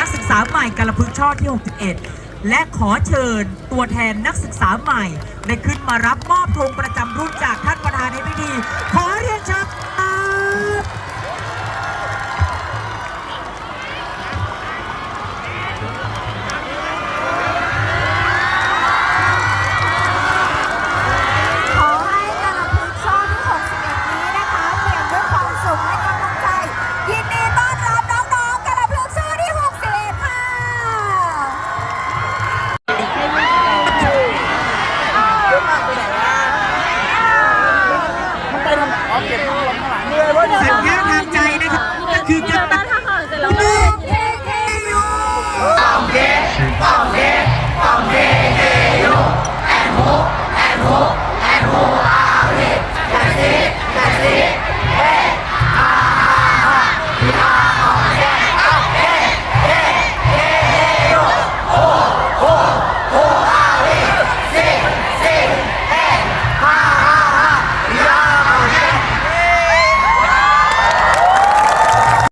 นักศึกษาใหม่กาลพึกช่อที่ 61 และขอเชิญตัวแทนนักศึกษาใหม่ ได้ขึ้นมารับมอบธงประจำรุ่นจากท่านประธานในพิธีข